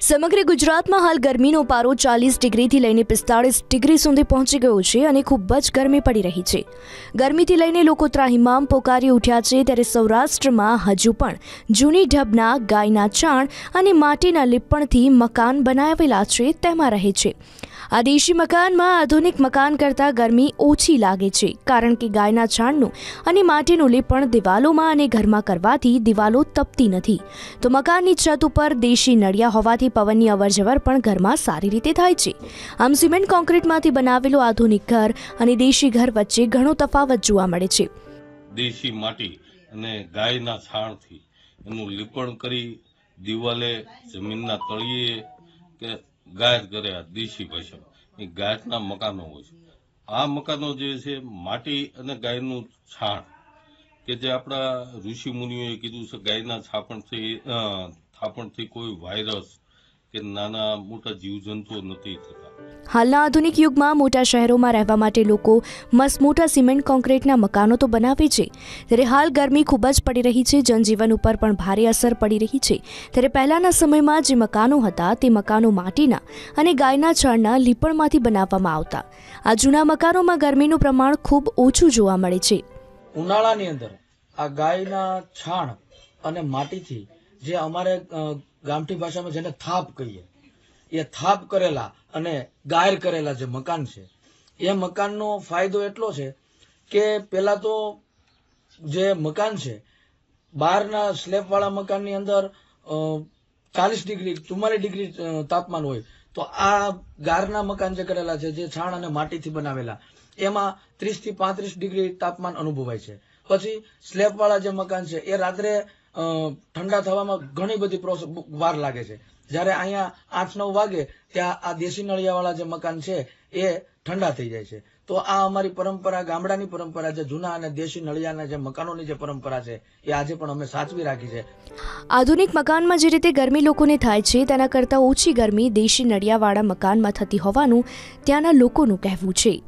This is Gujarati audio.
સમગ્ર ગુજરાતમાં હાલ ગરમીનો પારો ચાલીસ ડિગ્રીથી લઈને પિસ્તાળીસ ડિગ્રી સુધી પહોંચી ગયો છે અને ખૂબ જ ગરમી પડી રહી છે. ગરમીથી લઈને લોકો ત્રાહિમામ પોકારી ઉઠ્યા છે ત્યારે સૌરાષ્ટ્રમાં હજુ પણ જૂની ઢબના, ગાયના છાણ અને માટીના લીપણથી મકાન બનાવેલા છે તેમાં રહે છે. આ દેશી મકાનમાં આધુનિક મકાન કરતાં ગરમી ઓછી લાગે છે, કારણ કે ગાયના છાણનું અને માટીનું લેપણ દિવાલોમાં અને ઘરમાં કરવાથી દિવાલો તપતી નથી. તો મકાનની છત ઉપર દેશી નળિયા હોવાથી પવનની અવરજવર પણ ઘરમાં સારી રીતે થાય છે. આમ સિમેન્ટ કોન્ક્રીટમાંથી બનાવેલું આધુનિક ઘર અને દેશી ઘર વચ્ચે ઘણો તફાવત જોવા મળે છે. દેશી માટી અને ગાયના છાણથી એનું લીપણ કરી દિવાલે જમીનના તળિયે કે ગાય કર્યા દેશી ભાષામાં. એ ગાયતના મકાનો હોય છે. આ મકાનો જે છે, માટી અને ગાયનું છાણ, કે જે આપણા ઋષિ મુનિઓએ કીધું છે, ગાયના છાપણથી થાપણથી કોઈ વાયરસ કે નાના મોટા જીવજંતુઓ નથી થતા. હાલના આધુનિક યુગમાં મોટા શહેરોમાં રહેવા માટે લોકો મસ્ત મોટા સિમેન્ટ કોન્ક્રીટના મકાનો તો બનાવે છે. ત્યારે હાલ ગરમી ખૂબ જ પડી રહી છે જનજીવન ઉપર પણ ભારે અસર પડી રહી છે. ત્યારે પહેલાંના સમયમાં જે મકાનો હતા તે મકાનો માટીના અને ગાયના છાણના લીપણમાંથી બનાવવામાં આવતા. આ જૂના મકાનોમાં ગરમીનું પ્રમાણ ખૂબ ઓછું જોવા મળે છે. ઉનાળાની અંદર આ ગાયના છાણ અને માટીથી જે અમારે ગામઠી ભાષામાં જેને થાપ કહીએ, એ થાપ કરેલા અને ગાયર કરેલા જે મકાન છે, એ મકાનનો ફાયદો એટલો છે કે પહેલાં તો જે મકાન છે, બહારના સ્લેબવાળા મકાનની અંદર ચાલીસ ડિગ્રી, ચુમ્માલીસ ડિગ્રી તાપમાન હોય, તો આ ગારના મકાન જે કરેલા છે, જે છાણ અને માટીથી બનાવેલા, એમાં ત્રીસથી પાંત્રીસ ડિગ્રી તાપમાન અનુભવાય છે. પછી સ્લેબવાળા જે મકાન છે, એ રાત્રે ઠંડા થવામાં ઘણી બધી પ્રોસેસ વાર લાગે છે. જ્યારે અહીંયા આઠ નવ વાગે ત્યાં આ દેશી નળિયાવાળા જે મકાન છે, એ ઠંડા થઈ જાય છે. તો આ અમારી પરંપરા, ગામડાની પરંપરા જે જૂના અને દેશી નળિયાના જે મકાનોની જે પરંપરા છે, એ આજે પણ અમે સાચવી રાખી છે. આધુનિક મકાનમાં જે રીતે ગરમી લોકોને થાય છે, તેના કરતાં ઓછી ગરમી દેશી નળિયાવાળા મકાનમાં થતી હોવાનું ત્યાંના લોકોનું કહેવું છે.